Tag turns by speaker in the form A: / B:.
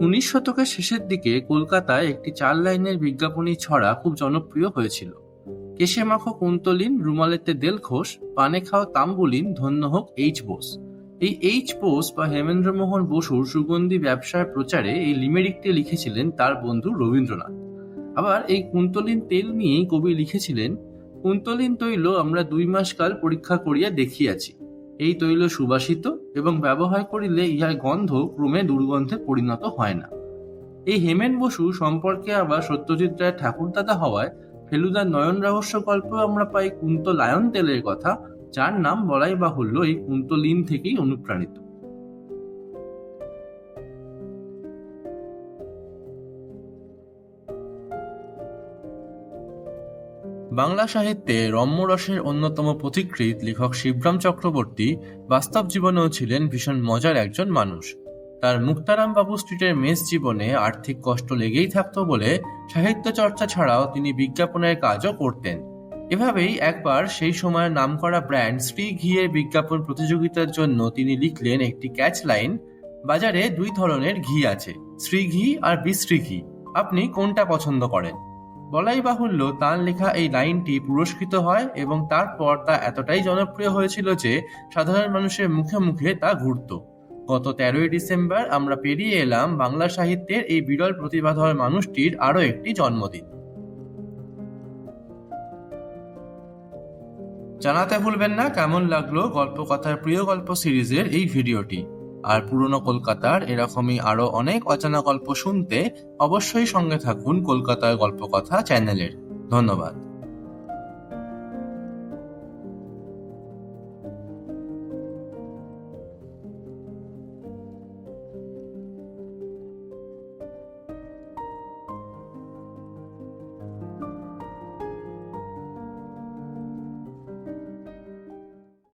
A: উনিশ শতকের শেষের দিকে কলকাতায় একটি চার লাইনের বিজ্ঞাপনী ছড়া খুব জনপ্রিয় হয়েছিল। কেশে মাখো কুন্তলিন, রুমালেতে দেল ঘোষ পানে খাও তাম্বুলিন, ধন্য হোক এইচ বোস। এই এইচ বোস বা হেমেন্দ্রমোহন বসুর সুগন্ধি ব্যবসার প্রচারে এই লিমেরিকটি লিখেছিলেন তার বন্ধু রবীন্দ্রনাথ। আবার এই কুন্তলিন তেল নিয়েই কবি লিখেছিলেন, কুন্তলিন তৈল আমরা দুই মাস কাল পরীক্ষা করিয়া দেখিয়াছি। এই তৈল সুবাসিত এবং ব্যবহার করিলে ইহার গন্ধ ক্রমে দুর্গন্ধে পরিণত হয় না। এই হেমেন বসু সম্পর্কে আবার সত্যজিৎ রায় ঠাকুরদাদা হওয়ায় ফেলুদার নয়ন রহস্য গল্পে আমরা পাই কুন্ত লায়ন তেলের কথা, যার নাম বলাই বাহুল্য এই কুন্তলিন থেকেই অনুপ্রাণিত। বাংলা সাহিত্যে রম্যরসের অন্যতম পথিকৃৎ লেখক শিবরাম চক্রবর্তী বাস্তব জীবনেও ছিলেন ভীষণ মজার একজন মানুষ। তার মুক্তারাম বাবু স্ট্রিটের মেস জীবনে আর্থিক কষ্ট লেগেই থাকত বলে সাহিত্য চর্চা ছাড়াও তিনি বিজ্ঞাপনের কাজও করতেন। এভাবেই একবার সেই সময়ের নামকরা ব্র্যান্ড শ্রী ঘিয়ের বিজ্ঞাপন প্রতিযোগিতার জন্য তিনি লিখলেন একটি ক্যাচ লাইন, বাজারে দুই ধরনের ঘি আছে, শ্রী ঘি আর বিশ্রী ঘি। আপনি কোনটা পছন্দ করেন? বলাই বাহুল্য তার লেখা এই লাইনটি পুরস্কৃত হয় এবং তারপর তা এতটাই জনপ্রিয় হয়েছিল যে সাধারণ মানুষের মুখে মুখে তা ঘুরত। গত তেরোই ডিসেম্বর আমরা পেরিয়ে এলাম বাংলা সাহিত্যের এই বিরল প্রতিভাধর মানুষটির আরও একটি জন্মদিন। জানাতে ভুলবেন না, কেমন লাগল গল্পকথার প্রিয় গল্প সিরিজের এই ভিডিওটি? আর পুরনো কলকাতার এরকমই আরও অনেক অজানা গল্প শুনতে অবশ্যই সঙ্গে থাকুন কলকাতার গল্পকথা চ্যানেলের। ধন্যবাদ।